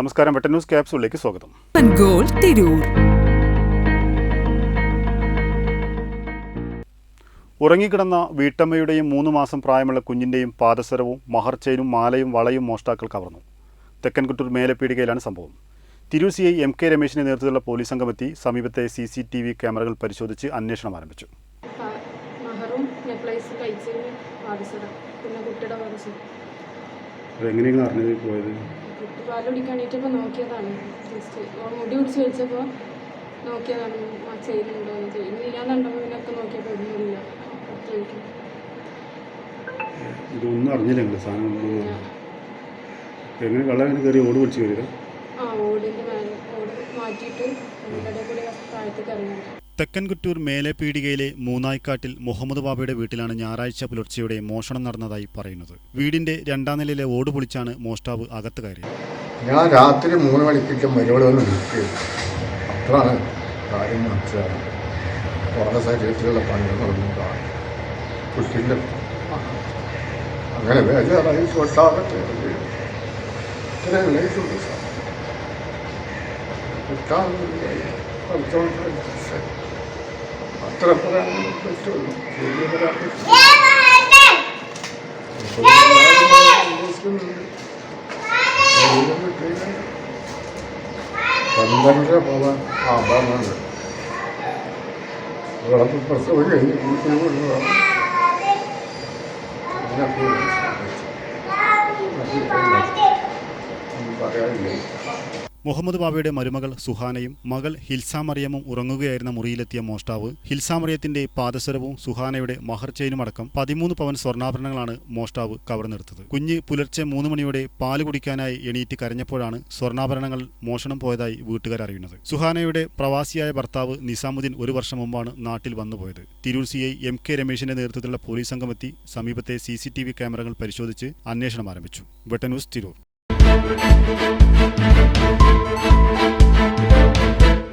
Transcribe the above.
നമസ്കാരം വെട്ടൻ ന്യൂസ് ക്യാപ്സൂളിലേക്ക് സ്വാഗതം. തിരൂർ. ഉറങ്ങിക്കിടന്ന വീട്ടമ്മയുടെയും മൂന്ന് മാസം പ്രായമുള്ള കുഞ്ഞിന്റെയും പാദസരവും മഹർച്ചയിലും മാലയും വളയും മോഷ്ടാക്കൾ കവർന്നു. തെക്കൻകുട്ടൂർ മേലപ്പീടികയിലാണ് സംഭവം. Tirur C I M K രമേശിന്റെ നേതൃത്വത്തിലുള്ള പോലീസ് സംഘമെത്തി സമീപത്തെ സി സി ടി വി ക്യാമറകൾ പരിശോധിച്ച് അന്വേഷണം ആരംഭിച്ചു. എങ്ങനെയാണ് അറിഞ്ഞത് പോയത്? കുട്ടി പാൽ കുടിക്കാൻ എണീറ്റപ്പോൾ നോക്കിയതാണ് ജസ്റ്റ് മുടി പിടിച്ച് വെച്ചപ്പോൾ നോക്കിയതാണ് ആ ചെയ്യുന്നുണ്ടോ എന്ന് ചെയ്യുന്നില്ല പിന്നെ ഒക്കെ നോക്കിയപ്പോൾ ഒന്നുമില്ല ഇതൊന്നും അറിഞ്ഞില്ല സാധനം എങ്ങനെ വെള്ളം കയറി ഓട് വിളിച്ച് കയറിയത് ആ ഓടിന്റെ മേലെ ഓട് കൂടി താഴത്തേക്ക് ഇറങ്ങി തെക്കൻകുറ്റൂർ മേലെപീടികയിലെ മൂന്നായിക്കാട്ടിൽ മുഹമ്മദ് ബാബയുടെ വീട്ടിലാണ് ഞായറാഴ്ച പുലർച്ചെയോടെ മോഷണം നടന്നതായി പറയുന്നത്. വീടിന്റെ രണ്ടാം നിലയിലെ ഓട് പൊളിച്ചാണ് മോഷ്ടാവ് അകത്ത് കയറിയത്. ഞാൻ രാത്രി മൂന്ന് മണിക്കിട്ട് മരുവള നിൽക്കുകയും. അപ്പോഴാണ് കാര്യം മനസ്സിലാകുന്നത് വളരെ ശരീരത്തിലുള്ള പണികളൊന്നും കാണും. കുട്ടിന്റെ അങ്ങനെ ഇത്രയും കിട്ടാൻ പഠിച്ചോണ്ട് അത്ര പറയാൻ പറ്റുള്ളൂ പറയാൻ പറ്റുള്ളൂ പന്ത്രണ്ടര പോകാൻ ആ പറഞ്ഞത് വിളപ്പ് പ്രസവം കഴിഞ്ഞ് വീട്ടിൽ കൊണ്ടുപോകാം പറയാനില്ല മുഹമ്മദ് ബാബയുടെ മരുമകൾ സുഹാനയും മകൾ ഹിൽസാമറിയമും ഉറങ്ങുകയായിരുന്ന മുറിയിലെത്തിയ മോഷ്ടാവ് ഹിൽസാമറിയത്തിന്റെ പാദസരവും സുഹാനയുടെ മഹർ ചെയിനുമടക്കം പതിമൂന്ന് പവൻ സ്വർണാഭരണങ്ങളാണ് മോഷ്ടാവ് കവർന്നെടുത്തത്. കുഞ്ഞ് പുലർച്ചെ മൂന്ന് മണിയോടെ പാൽ കുടിക്കാനായി എണീറ്റ് കരഞ്ഞപ്പോഴാണ് സ്വർണാഭരണങ്ങൾ മോഷണം പോയതായി വീട്ടുകാർ അറിയുന്നത്. സുഹാനയുടെ പ്രവാസിയായ ഭർത്താവ് നിസാമുദ്ദീൻ ഒരു വർഷം മുമ്പാണ് നാട്ടിൽ വന്നുപോയത്. Tirur C I M K രമേശിന്റെ നേതൃത്വത്തിലുള്ള പോലീസ് സംഘമെത്തി സമീപത്തെ സി ക്യാമറകൾ പരിശോധിച്ച് അന്വേഷണം ആരംഭിച്ചു. Britain news Tirur.